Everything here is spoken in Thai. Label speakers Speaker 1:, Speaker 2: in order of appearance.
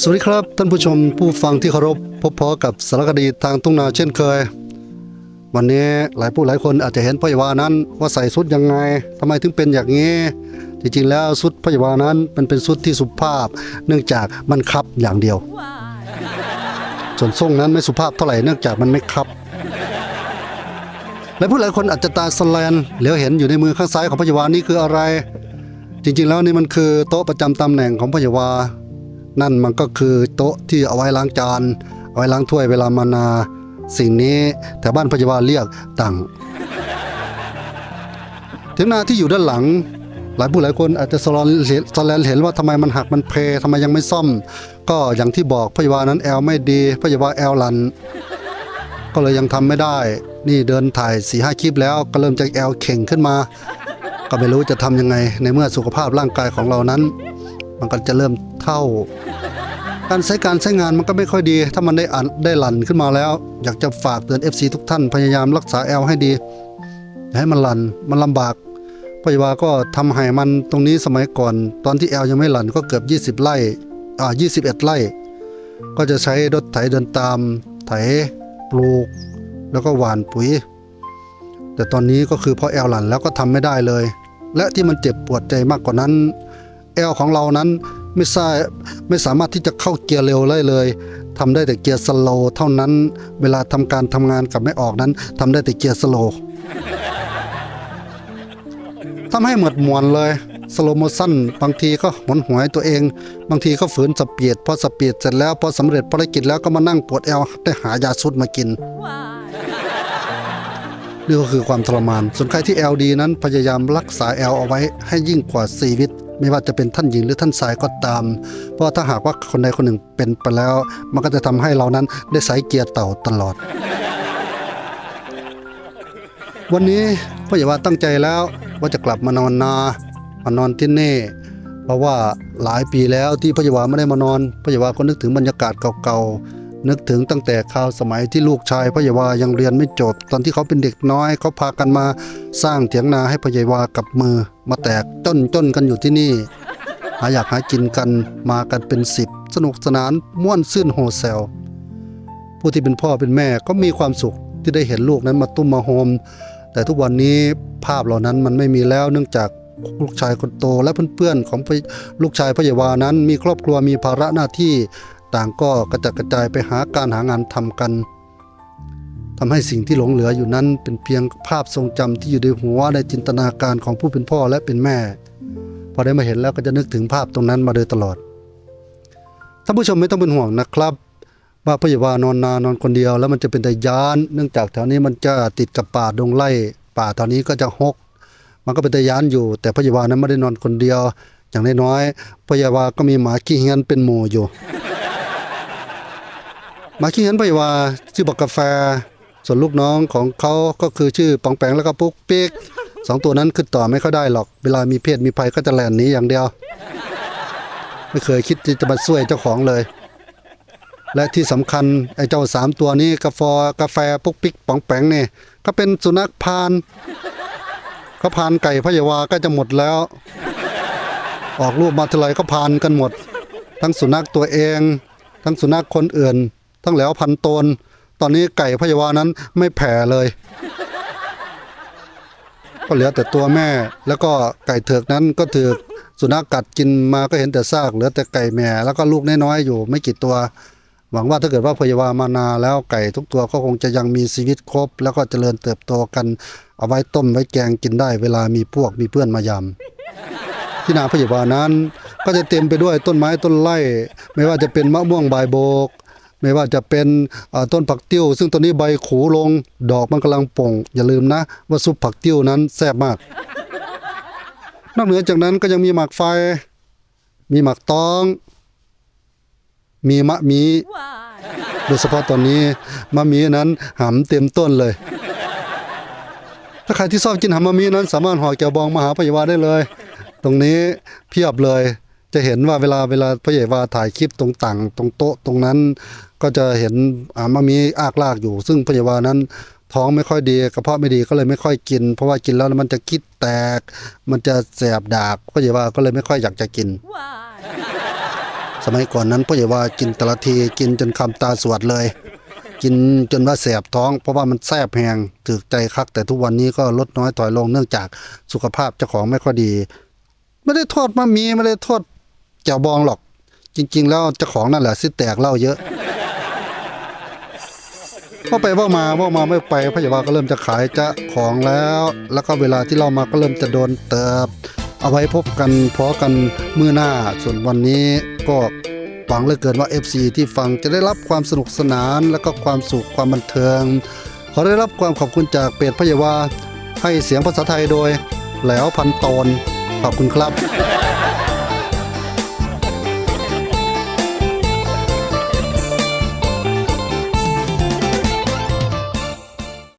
Speaker 1: สวัสดีครับ ท่านผู้ชมผู้ฟังที่เคารพพบพอกับสารคดีทางทุ่งนาเช่นเคย วันนี้หลายผู้หลายคนอาจจะเห็นพยาวานั้น ว่าใส่ชุดยังไงทำไมถึงเป็นอย่างนี้ จริงๆแล้วชุดพยาวานั้นมันเป็นชุดที่สุภาพ เนื่องจากมันคับอย่างเดียว ส่วนทรงนั้นไม่สุภาพเท่าไหร่เนื่องจากมันไม่คับและผู้หลายคนอาจจะตาสแลนเหลียวเห็นอยู่ในมือข้างซ้ายของพยาวานี่คืออะไร จริงๆแล้วนี่มันคือโต๊ะประจำตำแหน่งของพยาวา นั่นมันก็คือโต๊ะที่เอาไว้ล้างจาน เอาไว้ล้างถ้วยเวลามานา สิ่งนี้แถวบ้านพยาบาลเรียกตังถึงนาที่อยู่ด้านหลัง หลายผู้หลายคนอาจจะสลอนเสแลนเห็นว่าทำไมมันหักมันเพทำไมยังไม่ซ่อม ก็อย่างที่บอกพยาบาลนั้นแอลไม่ดีพยาบาลแอลลัน ก็เลยยังทำไม่ได้ นี่เดินถ่ายสี่ห้าคลิปแล้วก็เริ่มจากแอลเข่งขึ้นมา ก็ไม่รู้จะทำยังไงในเมื่อสุขภาพร่างกายของเรานั้น มันก็จะเริ่มเท่า การใช้การใช้งานมันก็ไม่ค่อยดี ถ้ามันได้อันได้หลั่นขึ้นมาแล้ว อยากจะฝากเตือน FC ทุกท่านพยายามรักษาแอลให้ดีอย่าให้มันหลั่นมันลำบากพยาบาลก็ทำให้มันตรงนี้สมัยก่อน ตอนที่แอลยังไม่หลั่นก็เกือบ 20 ไร่อ่า21 ไร่ ก็จะใช้รถไถเดินตามไถปลูก แล้วก็หว่านปุ๋ย แต่ตอนนี้ก็คือพอแอลหลั่นแล้วก็ทำไม่ได้เลย และที่มันเจ็บปวดใจมากกว่านั้น แอลของเรานั้นไม่ใช่ไม่สามารถที่จะเข้าเกียร์เร็วได้เลยทำได้แต่เกียร์สโลว์เท่านั้น เวลาทำการทำงานกับไม่ออกนั้นทำได้แต่เกียร์สโลว์ทำให้หมดมวนเลยสโลโมชั่นบางทีก็หนหวยตัวเอง บางทีก็ฝืนสเปียดพอสเปียดเสร็จแล้วพอสำเร็จภารกิจแล้วก็มานั่งปวดแอลได้หายาสุดมากินนี่ก็คือความทรมาน ส่วนใครที่ LD นั้นพยายามรักษา L เอาไว้ให้ยิ่งกว่าชีวิต ไม่ว่าจะเป็นท่านหญิงหรือท่านชายก็ตาม เพราะถ้าหากว่าคนใดคนหนึ่งเป็นไปแล้ว มันก็จะทำให้เรานั้นได้ใส่เกียร์เต่าตลอด วันนี้พ่อใหญ่ว่าตั้งใจแล้วว่าจะกลับมานอนนามานอนที่นี่เพราะว่าหลายปีแล้วที่พ่อใหญ่วาไม่ได้มานอนพ่อใหญ่วาก็นึกถึงบรรยากาศเก่าๆ นึกถึงตั้งแต่คราวสมัยที่ลูกชายพ่อใหญ่วายังเรียนไม่จบ ตอนที่เขาเป็นเด็กน้อยเขาพากันมาสร้างเถียงนาให้พ่อใหญ่วากับมือ มาแตกต้นต้นกันอยู่ที่นี่ หาอยากหากินกันมากันเป็นสิบสนุกสนานม่วนซื่นโฮเซลผู้ที่เป็นพ่อเป็นแม่ก็มีความสุขที่ได้เห็นลูกนั้นมาตุ้มมาโฮม แต่ทุกวันนี้ภาพเหล่านั้นมันไม่มีแล้วเนื่องจากลูกชายคนโตและเพื่อนๆของลูกชายพ่อใหญ่วานั้น มีครอบครัวมีภาระหน้าที่ ต่างก็กระจัดกระจายไปหาการหางานทำกันทำให้สิ่งที่หลงเหลืออยู่นั้น เป็นเพียงภาพทรงจำที่อยู่ในหัวในจินตนาการของผู้เป็นพ่อและเป็นแม่ พอได้มาเห็นแล้วก็จะนึกถึงภาพตรงนั้นมาโดยตลอดท่านผู้ชมไม่ต้องเป็นห่วงนะครับว่าพยาบาลนอนนานอนคนเดียวแล้วมันจะเป็นแต่ยาน เนื่องจากแถวนี้มันจะติดกับป่าดงไร่ป่าแถวนี้ก็จะหกมันก็เป็นแต่ยานอยู่ แต่พยาบาลนั้นไม่ได้นอนคนเดียว อย่างน้อยๆพยาบาลก็มีหมาขี้เฮียนเป็นหมู่อยู่ มาขี้เฮียนพยาบาลชื่อบักกาแฟ ส่วนลูกน้องของเขาก็คือชื่อปองแปงแล้วก็ปุ๊กปิ๊กสองตัวนั้นขึ้นต่อไม่ค่อยได้หรอก เวลามีเพศมีภัยก็จะแล่นหนีอย่างเดียว ไม่เคยคิดที่จะมาช่วยเจ้าของเลย และที่สำคัญไอ้เจ้าสามตัวนี้กาแฟกาแฟปุ๊กปิ๊กปองแปงเนี่ยก็เป็นสุนัขพานเขาพานไก่พะเยาวาก็จะหมดแล้ว ออกรูปมาทีไรก็พานกันหมด ทั้งสุนัขตัวเอง ทั้งสุนัขคนอื่น ทั้งแล้วพันตนตอนนี้ไก่พยาวานั้นไม่แผ่เลย ก็เหลือแต่ตัวแม่ แล้วก็ไก่เถือกนั้นก็ถือกสุนัขกัดกินมาก็เห็นแต่ซากเหลือแต่ไก่แม่แล้วก็ลูกน้อยๆอยู่ไม่กี่ตัว หวังว่าถ้าเกิดว่าพยาบามานาแล้วไก่ทุกตัวก็คงจะยังมีชีวิตครบ แล้วก็เจริญเติบโตกันเอาไว้ต้มไว้แกงกินได้ เวลามีพวกมีเพื่อนมายำที่นาพยาบานั้นก็จะเต็มไปด้วยต้นไม้ต้นไร่ ไม่ว่าจะเป็นมะม่วงใบโบก ไม่ว่าจะเป็นต้นผักติ้ว ซึ่งตอนนี้ใบขูลงดอกมันกำลังป่ง อย่าลืมนะ ว่าซุปผักติ้วนั้นแซ่บมาก นอกเหนือจากนั้นก็ยังมีหมากไฟ มีหมากตอง มีมะมีโดยเฉพาะตอนนี้มะมีนั้นหำเต็มต้นเลย ถ้าใครที่ชอบกินหำมะมีนั้น สามารถห่อแกวบองมาหาพยาบาลได้เลย ตรงนี้เพียบเลย จะเห็นว่าเวลาเวลาพระเยาวาถ่ายคลิปตรงต่างตรงโต๊ะตรงนั้น ก็จะเห็นอ่ามะมีอากลากอยู่ ซึ่งพระเยาวานั้นท้องไม่ค่อยดีกระเพาะไม่ดีก็เลยไม่ค่อยกิน เพราะว่ากินแล้วมันจะคิดแตก มันจะแสบดากพระเยาวาก็เลยไม่ค่อยอยากจะกิน สมัยก่อนนั้นพ่อใหญ่ว่ากินแต่ละทีกินจนคำตาสวดเลย กินจนว่าแสบท้อง เพราะว่ามันแสบแหงถึกใจคัก แต่ทุกวันนี้ก็ลดน้อยถอยลงเนื่องจากสุขภาพเจ้าของไม่ค่อยดีไม่ได้โทษมามีไม่ได้โทษ เจ้าบองหรอก จริง ๆ แล้วเจ้าของนั่นแหละสิแตกเหล่าเยอะว่าไปว่ามาว่ามาไม่ไปพยาบาลก็เริ่มจะขายจะของแล้ว แล้วก็เวลาที่เรามาก็เริ่มจะโดนเติบ เอาไว้พบกันพอกันมื้อหน้าส่วนวันนี้ก็หวังเหลือเกินว่า FC ที่ฟังจะได้รับความสนุกสนาน แล้วก็ความสุขความบันเทิง ขอได้รับความขอบคุณจากเป็ดพยาวาให้เสียงภาษาไทยโดยแหล้วพันตอนขอบคุณครับ